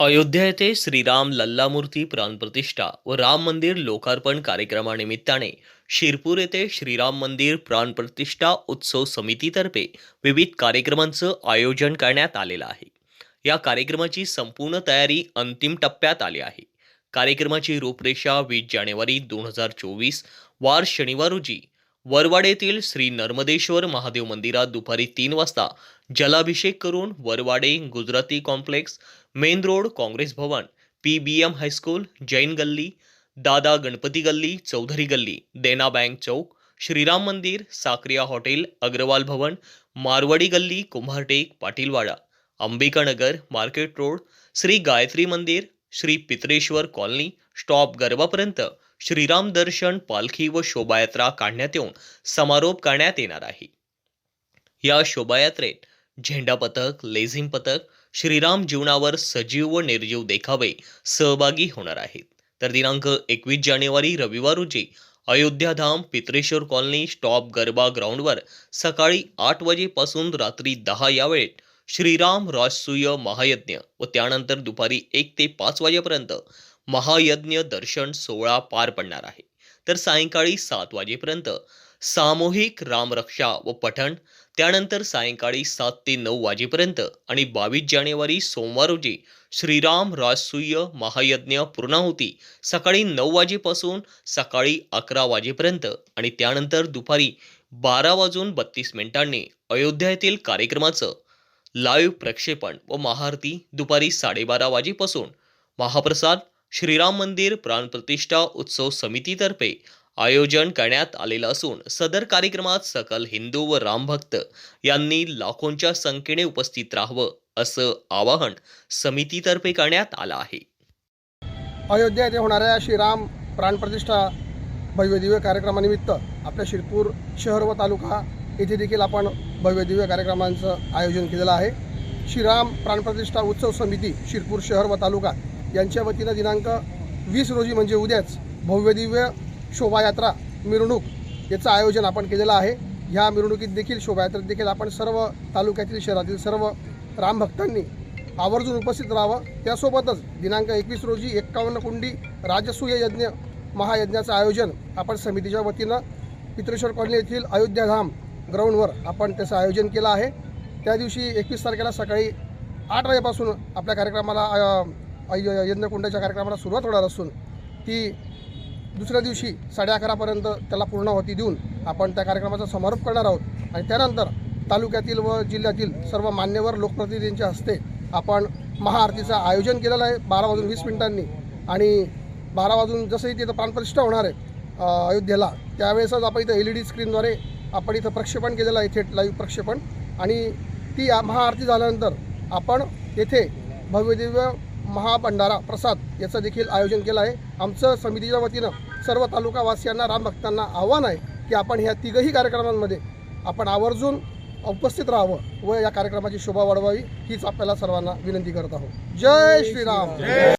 अयोध्या येथे श्रीराम लल्लामूर्ती प्राणप्रतिष्ठा व राम मंदिर लोकार्पण कार्यक्रमानिमित्ताने शिरपूर येथे श्रीराम मंदिर प्राणप्रतिष्ठा उत्सव समितीतर्फे विविध कार्यक्रमांचं आयोजन करण्यात आलेलं आहे. या कार्यक्रमाची संपूर्ण तयारी अंतिम टप्प्यात आली आहे. कार्यक्रमाची रूपरेषा वीस जानेवारी दोन हजार चोवीस वार शनिवार रोजी वरवाडेतील श्री नर्मदेश्वर महादेव मंदिरात दुपारी तीन वाजता जलाभिषेक करून Varwade Gujarati complex main road Congress Bhavan P B M high school Jain गल्ली दादा गणपती गल्ली चौधरी गल्ली देना बँक चौक श्रीराम मंदिर साक्रिया हॉटेल अग्रवाल भवन मारवाडी गल्ली कुंभारटेक पाटीलवाडा अंबिकानगर मार्केट रोड श्री गायत्री मंदिर श्री पित्रेश्वर कॉलनी स्टॉप गरबापर्यंत श्रीराम दर्शन पालखी व शोभायात्रा काढण्यात येऊन समारोप करण्यात येणार आहे. या शोभायात्रेत झेंडा पथक लेझिम पथक श्रीराम जीवनावर सजीव व निर्जीव देखावे सहभागी होणार आहेत. तर दिनांक एकवीस जानेवारी रविवार रोजी अयोध्याधाम पित्रेश्वर कॉलनी स्टॉप गरबा ग्राउंडवर सकाळी आठ वाजेपासून रात्री दहा या वेळेत श्रीराम राजसूय महायज्ञ व त्यानंतर दुपारी एक ते पाच वाजेपर्यंत महायज्ञ दर्शन सोहळा पार पडणार आहे. तर सायंकाळी सात वाजेपर्यंत सामूहिक रामरक्षा व पठण त्यानंतर सायंकाळी सात ते नऊ वाजेपर्यंत आणि बावीस जानेवारी सोमवार रोजी श्रीराम राजसूय महायज्ञ पूर्णाहुती सकाळी नऊ वाजेपासून सकाळी अकरा वाजेपर्यंत आणि त्यानंतर दुपारी बारा वाजून बत्तीस मिनिटांनी अयोध्या येथील कार्यक्रमाचं लाईव्ह प्रक्षेपण व महाआरती दुपारी साडेबारा वाजेपासून. महाप्रसाद श्रीराम मंदिर प्राणप्रतिष्ठा उत्सव समितीतर्फे आयोजन करण्यात आलेलं असून सदर कार्यक्रमात सकल हिंदू व रामभक्त यांनी लाखोंच्या संख्येने उपस्थित राहावं असं आवाहन समितीतर्फे करण्यात आलं आहे. अयोध्या येथे होणाऱ्या श्रीराम प्राणप्रतिष्ठा भव्यदिव्य कार्यक्रमानिमित्त आपल्या शिरपूर शहर व तालुका येथे देखील आपण भव्यदिव्य कार्यक्रमांचं आयोजन केलेलं आहे. श्रीराम प्राणप्रतिष्ठा उत्सव समिती शिरपूर शहर व तालुका यांच्या वतीनं दिनांक वीस रोजी म्हणजे उद्याच भव्यदिव्य शोभायात्रा मिरवणूक याचं आयोजन आपण केलेलं आहे. ह्या मिरवणुकीत देखील शोभायात्रेत देखील आपण सर्व तालुक्यातील शहरातील सर्व रामभक्तांनी आवर्जून उपस्थित राहावं. त्यासोबतच दिनांक एकवीस रोजी एक्कावन्न कुंडी राजसूय यज्ञ महायज्ञाचं आयोजन आपण समितीच्या वतीनं पित्रेश्वर कॉलनी येथील अयोध्याधाम ग्राउंडवर आपण त्याचं आयोजन केलं आहे. त्या दिवशी एकवीस तारखेला सकाळी आठ वाजेपासून आपल्या कार्यक्रमाला अ, यज्ञकुंडाच्या कार्यक्रमाला सुरुवात होणार असून ती दुसऱ्या दिवशी साडे अकरापर्यंत त्याला पूर्णावती देऊन आपण त्या कार्यक्रमाचा समारोप करणार आहोत. आणि त्यानंतर तालुक्यातील व जिल्ह्यातील सर्व मान्यवर लोकप्रतिनिधींच्या हस्ते आपण महाआरतीचं आयोजन केलेलं आहे. बारा वाजून वीस मिनिटांनी आणि बारा वाजून जसंही तिथं प्राणप्रतिष्ठा होणार आहे अयोध्येला त्यावेळेसच आपण इथं एल ई डी स्क्रीनद्वारे आपण इथं प्रक्षेपण केलेलं आहे थेट लाईव्ह प्रक्षेपण. आणि ती महाआरती झाल्यानंतर आपण येथे भव्यदिव्य महाभंडारा प्रसाद याचं देखील आयोजन केलं आहे. आमचं समितीच्या वतीनं सर्व तालुकावासियांना रामभक्तांना आव्हान आहे की आपण ह्या तिघही कार्यक्रमांमध्ये आपण आवर्जून उपस्थित राहावं व या कार्यक्रमाची शोभा वाढवावी हीच आपल्याला सर्वांना विनंती करत आहोत. जय श्रीराम.